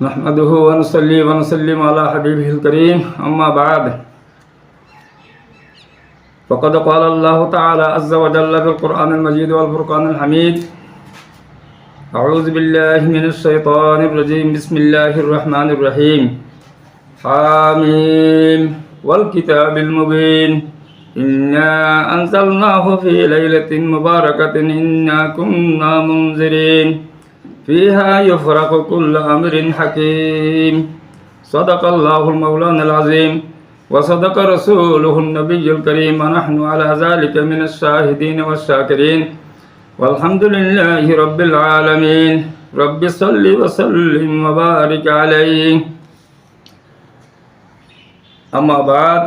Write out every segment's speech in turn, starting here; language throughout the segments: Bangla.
نحمده ونصلي ونسلم على حبيبه الكريم. أما بعد فقد قال الله تعالى عز وجل في القرآن المجيد والفرقان الحميد أعوذ بالله من الشيطان الرجيم. بسم الله الرحمن الرحيم. حاميم. والكتاب المبين. إنا أنزلناه في ليلة مباركة. إنا كنا منذرين. فيها يفرق كل أمر حكيم صدق الله المولان العظيم وصدق رسوله النبي الكريم ونحن على ذلك من الشاهدين والشاكرين والحمد لله رب العالمين رب صل وسلم وبارك عليه أما بعد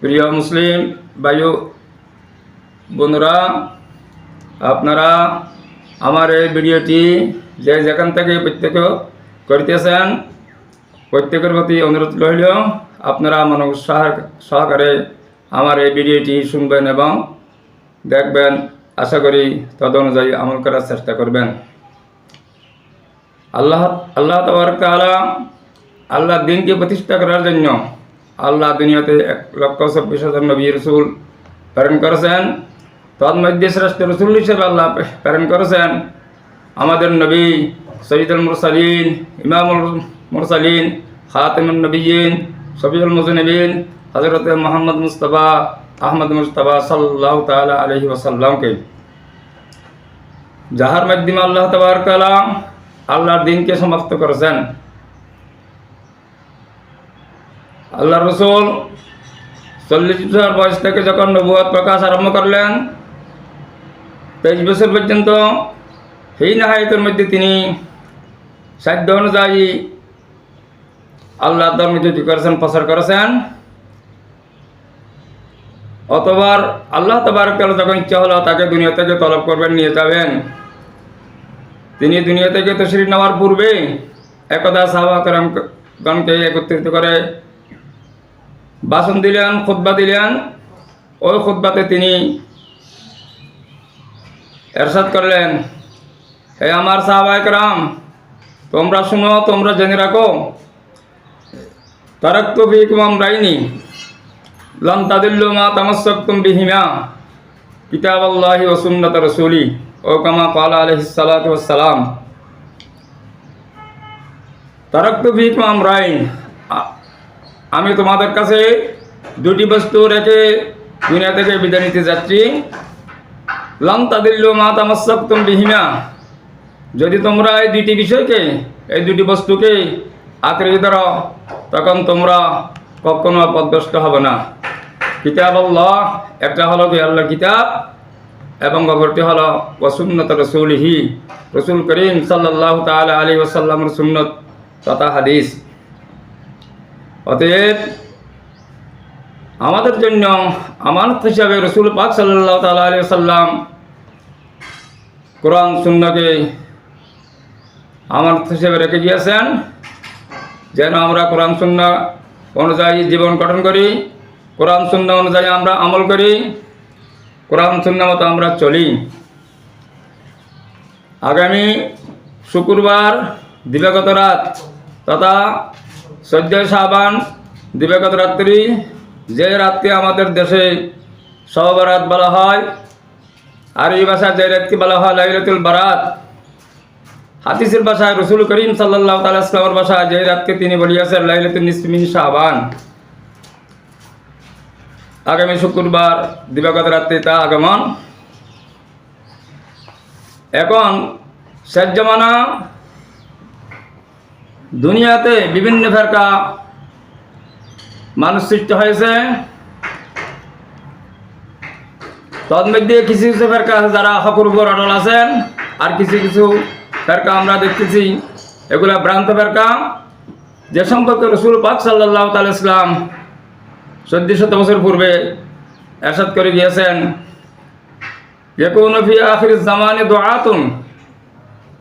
প্রিয় মুসলিম বায়ু বন্ধুরা আপনারা আমার এই ভিডিওটি যে যেখান থেকে প্রত্যেক করিতেছেন, প্রত্যেকের প্রতি অনুরোধ রইল, আপনারা মন উৎসাহ সহকারে আমার এই ভিডিওটি শুনবেন এবং দেখবেন। আশা করি তদ অনুযায়ী আমল করার চেষ্টা করবেন। আল্লাহ আল্লাহ তালা আল্লাহ দিনকে প্রতিষ্ঠা করার জন্য আল্লাহ দুনিয়াতে এক লক্ষ চব্বিশ হাজার নবী রসুল প্রেরণ করেছেন। তন্মধ্যে শ্রেষ্ঠ রসুল হিসেবে আল্লাহ প্রেরণ করেছেন। আমাদের নবী সঈদুল মুরসালিন, ইমামুল মুরসালিন খাতিমুল নবীন শফিউল মুজনবিন হজরত মোহাম্মদ মুস্তফা আহমদ মুস্তফা সাল্লাহ তালা আলহি ওসাল্লামকে যাহার মাধ্যমে আল্লাহ তবরকালা আল্লাহর দিনকে সমাপ্ত করেছেন। আল্লাহ রসুল চল্লিশ বছর বয়স থেকে যখন নবুয়াদ প্রকাশ আরম্ভ করলেন তেইশ বছর পর্যন্ত সেই নাহায়তের মধ্যে তিনি সাধ্য অনুযায়ী আল্লাহ ধর্ম যদি করেছেন, প্রচার করেছেন। অতবার আল্লাহ তবার যখন ইচ্ছা হলো তাকে দুনিয়া থেকে তলব করবেন, নিয়ে যাবেন। তিনি দুনিয়া থেকে তশরিফ নেওয়ার পূর্বে একদা সাহবা গণকে একত্রিত করে ভাষণ দিলেন খুদ্া দিলেন। ওই খুদ্বাতে তিনি এরশাদ করলেন, হে আমার সাহবায়করাম তোমরা শুনো, তোমরা জেনে রাখো। তারক্ত বিকুমাম রাইনি লন তাদিল্লু মা তামাসক্তুম বিহিমা কিতাব আল্লাহি ও সুন্নত রসুলি, ও কামা কালা আলহিসালাম তারক্ত বিকুমাম রাইন আমি তোমাদের কাছে দুটি বস্তু রেখে দুনিয়া থেকে বিদায় নিতে যাচ্ছি। তাদিল্লু মা যদি তোমরা এই দুটি বিষয়কে, এই দুটি বস্তুকে আঁকড়ে ধরো, তখন তোমরা কখনো পদভ্রষ্ট হবে না। কিতাব আল্লাহ, একটা হলো কি আল্লাহ কিতাব, এবং অপরটি হলো ওসুন্নত রসুলহি, রসুল করিম সাল্লাহ তাল আলী ওসাল্লামর সুন্নত তথা হাদিস। অতএব আমাদের জন্য আমানত হিসাবে রসুল পাক সাল্লাহ তাল আলী সাল্লাম কোরআন সুন্নকে আমানত হিসেবে রেখে গিয়েছেন। যেন আমরা কোরআন শূন্য অনুযায়ী জীবন গঠন করি, কোরআন শূন্য অনুযায়ী আমরা আমল করি, কোরআন শূন্য মতো আমরা চলি। আগামী শুক্রবার দিবাগত রাত তথা সদ্য সাবান দিবাগত রাত্রি যে রাতকে আমাদের দেশে সহবরাত বলা হয়, আর এই ভাষায় যে রাতকে বলা হয় লাইলাতুল বারাত, হাদিসের ভাষায় রসুল করিম সাল্লাহ তালামের ভাষায় যে রাতকে তিনি বলিয়াছেন লাইলাতুল নিসমিন শাহবান আগামী শুক্রবার দিবাগত রাত্রে তা আগমন। এখন শেষ জমানা, দুনিয়াতে বিভিন্ন ফেরকা মানুষ সৃষ্টি হয়েছে। তন্মধ্যে কিছু কিছু ফেরকা যারা হকুর উপর অটল আছেন, আর কিছু কিছু ফেরকা আমরা দেখতেছি। এগুলা ভ্রান্ত ফেরকা। যে সম্পর্কে রসুল পাক সাল্লাহ তাল ইসলাম চোদ্দ শত বছর পূর্বে এরশাদ করে গিয়েছেন যে কোন আখির জামানে দোয়াতুন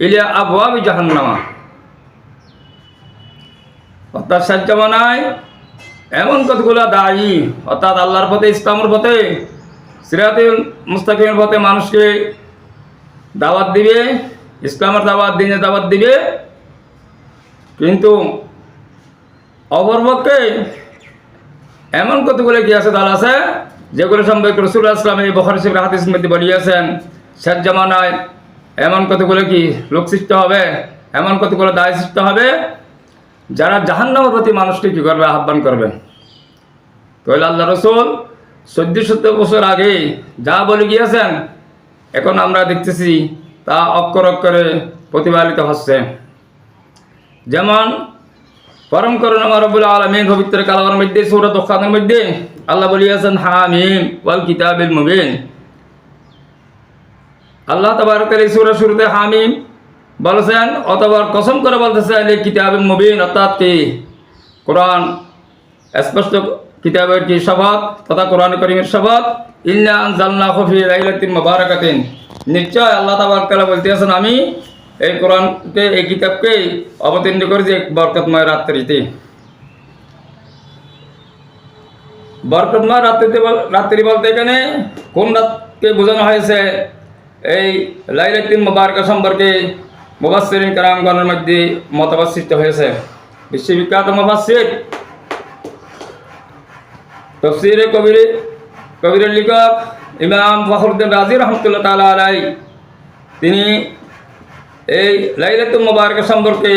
ইলিয়া আবওয়াবি জাহান্নামা। অর্থাৎ শেষ জামানায় এমন কতগুলো দায়ী? অর্থাৎ আল্লাহর পথে, ইসলামের পথে, সিরাতুল মুস্তাকিমের পথে মানুষকে দাওয়াত দিবে, ইসলামের দাওয়াত দিনে দাওয়াত দিবে। কিন্তু অপরপক্ষে এমন কতগুলো কি আছে দল আছে? যেগুলো সম্পর্কে রসুল্লাহ ইসলাম এই বখর শিবের হাতিস মধ্যে বলিয়েছেন, শেষ জামানায় এমন কতগুলো কি লোক সৃষ্টি হবে? এমন কতগুলো দায় সৃষ্টি হবে? যারা জাহান্নামের প্রতি মানুষকে কী করবে? আহ্বান করবে। কইল আল্লাহ রসুল চোদ্দ সত্তর বছর আগে যা বলে গিয়েছেন, এখন আমরা দেখতেছি তা অক্ষর অক্ষরে প্রতিপালিত হচ্ছে। যেমন, পরম করুন আমার রব্বুল আলমিন পবিত্র কালামের মধ্যে সৌরত খানের মধ্যে আল্লাহ বলিয়াছেন, হামিম ওয়াল কিতাবিল মুবিন। আল্লাহ তাবারকের এই সূরা শুরুতে হামিম বলেছেন, অতবার কসম করে বলতেছেন এই কিতাবিল মুবিন, অর্থাৎ কি কোরআন স্পষ্ট কিতাবের কি শপথ তথা কোরআন করিমের শপথ? ইন্না আনজালনা খফি লাইলাতিন মুবারাকাতিন। নিশ্চয় আল্লাহ তাবারকালা বলতেছেন, আমি এই কোরআনকে, এই কিতাবকে অবতীর্ণ করেছি এক বরকতময় রাত্রিতে। বরকতময় রাত্রিতে রাত্রি বলতে এখানে কোন রাতকে বোঝানো হয়েছে? এই লাইলাতিন মুবারকা সম্পর্কে মুবাসসিরিন কারামগণের মধ্যে মতবাদ সৃষ্টি হয়েছে। বিশ্ববিখ্যাত মুবাসসির তফসিরে কবির, কবিরের লেখক ইমাম ফখরুদ্দিন রাজি রহমতুল্লাহ তালা আলাই তিনি এই লাইলাতুল মুবারক সম্পর্কে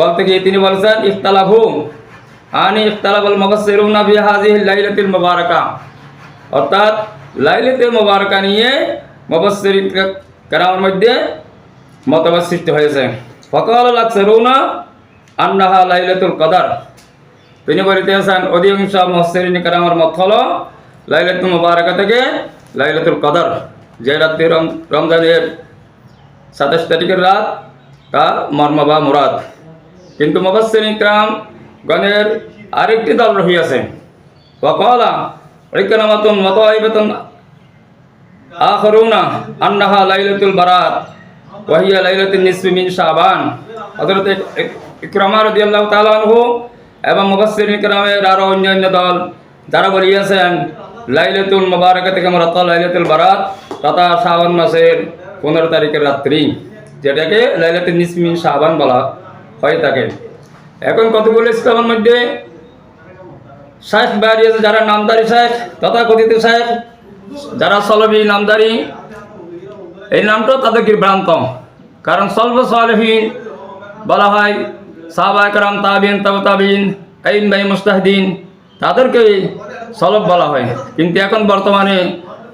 বলতে গিয়ে তিনি বলছেন ইফতালাহু আনি ইফতালাবুল মুফাসসিরুনা ফি হাযিহি লাইলাতুল মুবারাকা। অর্থাৎ লাইলাতুল মুবারকা নিয়ে মুফাসসিরিন কারামের মধ্যে মতবাদ সৃষ্টি হয়েছে। ফকাল আকসারুনা আন্নাহা লাইলাতুল কদর। তিনি বলিতেছেন অধিকাংশ মহসিন কারামের মত হলো লাইলাতুল মুবারকা থেকে লাইলাতুল কদর, যে রাত্রি রম- রমজানের সাতাশ তারিখের রাত তা মর্ম বা মুরাদ। কিন্তু ইকরাম গণের আরেকটি দল রহিয়াছে। ওয়াকালা ঐক্যনামাতুন ওয়াতাইবাতুন আখরুনা আন্নাহা লাইলাতুল বারাত। ওয়াহিয়া লাইলাতুন নিসফি মিন শাবান। হযরত ইকরামা রাদিয়াল্লাহু তাআলা আনহু এবং মুফাসসির ইকরামের আরও অন্যান্য দল, যারা বলিয়াছেন, লাইলাতুল মুবারাকা থেকে মূলত লাইলাতুল বারাত তথা শাবান মাসের পনেরো তারিখের রাত্রি, যেটাকে লাইলাতুল নিসফি মিন শাবান বলা হয়ে থাকে এখন কতগুলো ইসলামের মধ্যে শেখ বাড়িয়েছে যারা নামদারি শেখ তথাকথিত শেখ যারা সলভি নামদারি এই নামটাও তাদেরকে ভ্রান্ত কারণ সলভ সলহীন বলা হয় সাহবা একরাম তাবিন তব তাবিন আইন বাই মুস্তাহদিন তাদেরকে সলভ বলা হয়। কিন্তু এখন বর্তমানে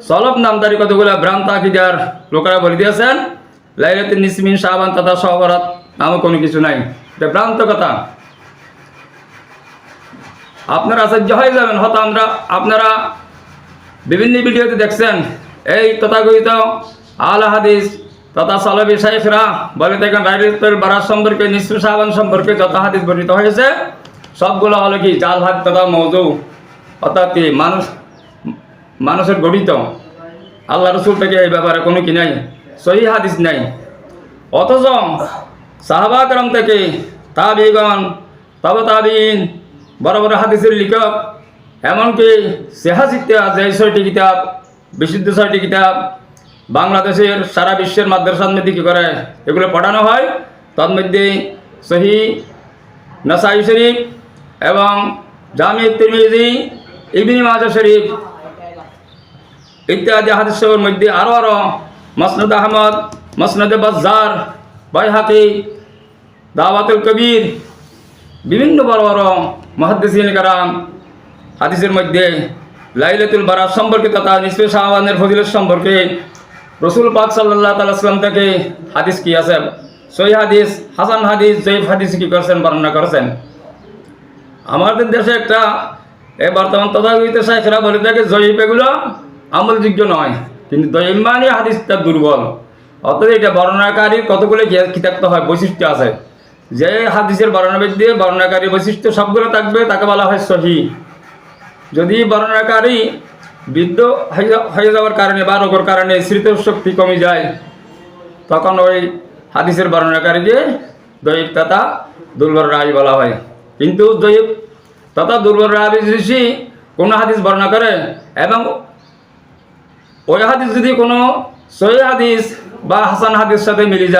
সলভ নামদারি কতগুলো ভ্রান্ত আকিদার লোকেরা বলে দিয়েছেন লাইলাতে নিসমিন শাহবান তথা সহবরাত নামও কোনো কিছু নাই। এটা ভ্রান্ত কথা। আপনারা আশ্চর্য হয়ে যাবেন, হয়তো আমরা, আপনারা বিভিন্ন ভিডিওতে দেখছেন, এই তথাকথিত আল হাদিস তথা সালবি শাইখরা বলে দেখেন রাইতের বারাত সম্পর্কে নিঃস্ব সাহাবান সম্পর্কে যত হাদিস বর্ণিত হয়েছে, সবগুলো হলো কি জাল হাত তথা মৌজু অর্থাৎ মানুষ, মানুষের গঠিত। আল্লাহ রসুল থেকে এই ব্যাপারে কোনো কি নাই, সহি হাদিস নাই। অথচ সাহাবা করম থেকে তাবিগণ, তব তাবিন বড় বড় হাদিসের লেখক, এমনকি সেহাজিতে আছে এই ছয়টি কিতাব বিশুদ্ধ ছয়টি কিতাব বাংলাদেশের সারা বিশ্বের মাদ্রাসার মধ্যে কী করে? এগুলো পড়ানো হয়। তার মধ্যে সহি নাসাই শরীফ এবং জামি তিরমিজি, ইবনি মাজা শরীফ ইত্যাদি হাদিসের মধ্যে আরও আরও মসনদ আহমদ, মসনদ বাজার বাইহাকি, দাওয়াতুল কবির, বিভিন্ন বড় বড় মহাদ্দিসিন কারাম হাদিসের মধ্যে লাইলাতুল বারাত সম্পর্কে তথা নিসবে শাহবানের ফজিলত সম্পর্কে রসুল পাক সাল্লাহ তালাম থেকে হাদিস কি আছে? সই হাদিস, হাসান হাদিস জৈব হাদিস কি করেছেন, বর্ণনা করেছেন? আমাদের দেশে একটা এই বর্তমান তথাকথিত শাহেখরা বলে থাকে জয়ীব এগুলো আমলযোগ্য নয়, কিন্তু মানে হাদিসটা দুর্বল। অর্থাৎ এটা বর্ণনাকারীর কতগুলো কিতাব হয়, বৈশিষ্ট্য আছে। যে হাদিসের বর্ণনাবিদ দিয়ে বর্ণনাকারী বৈশিষ্ট্য সবগুলো থাকবে, তাকে বলা হয় সহি। যদি বর্ণনাকারী বৃদ্ধ হয়ে যাওয়ার কারণে বা রোগের কারণে স্মৃতিশক্তি কমে যায়। তখন ওই হাদিসের বর্ণনাকারীকে দৈব তথা দুর্বল রায় বলা হয়। কিন্তু দৈব তথা দুর্বল রায় যদি কোনো হাদিস বর্ণনা করে এবং ওই হাদিস যদি কোনো সহি হাদিস বা হাসান হাদিস সাথে মিলে যায়